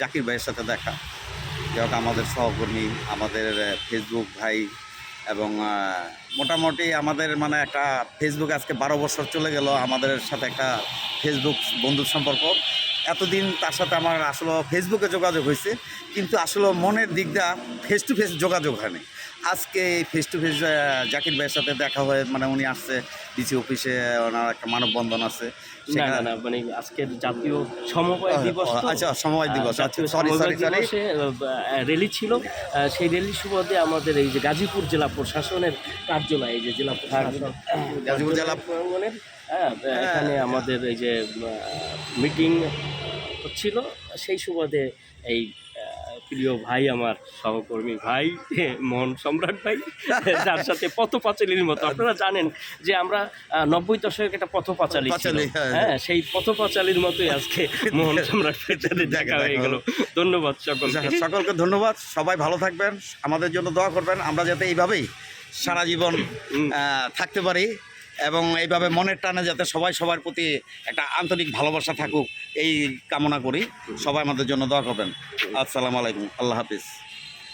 জাকির ভাইয়ের সাথে দেখা। যাই আমাদের সহকর্মী, আমাদের ফেসবুক ভাই এবং মোটামুটি আমাদের মানে একটা ফেসবুক আজকে বারো বছর চলে গেল আমাদের সাথে একটা ফেসবুক বন্ধু সম্পর্ক। এতদিন তার সাথে আমার আসলে ফেসবুকে যোগাযোগ হয়েছে কিন্তু আসলে মনের দিকটা ফেস টু ফেস যোগাযোগ হয়নি। আজকে এই ফেস টু ফেস জাকির ভাইয়ের সাথে দেখা হয়ে মানে উনি আসছে ডিসি অফিসে ওনার একটা মানববন্ধন আছে। মানে আজকের জাতীয় সমবায় দিবস আচ্ছা দিবস সরি সরি সমবায় দিবসে র্যালি ছিল। সেই সুবাদে আমাদের এই যে গাজীপুর জেলা প্রশাসনের কার্যালয় এই যে জেলা প্রশাসন গাজীপুর জেলা হ্যাঁ, এখানে আমাদের এই যে মিটিং হচ্ছিল সেই সুবাদে এই প্রিয় ভাই আমার সহকর্মী ভাই মোহন সম্রাট ভাই যার সাথে পথ পাঁচালির মতো। আপনারা জানেন যে আমরা নব্বই দশকের একটা পথ পাঁচালি হ্যাঁ। হ্যাঁ। সেই পথ পাঁচালির মতোই আজকে মোহন সম্রাট ভাইয়ের দেখা হয়ে গেল। ধন্যবাদ সকলকে। সকলকে ধন্যবাদ। সবাই ভালো থাকবেন। আমাদের জন্য দোয়া করবেন। আমরা যাতে এইভাবেই সারা জীবন থাকতে পারি। এবং এইভাবে মনের টানে যাতে সবাই সবার প্রতি একটা আন্তরিক ভালোবাসা থাকুক, এই কামনা করি। সবাই আমাদের জন্য দোয়া করবেন। আসসালামু আলাইকুম। আল্লাহ হাফিজ।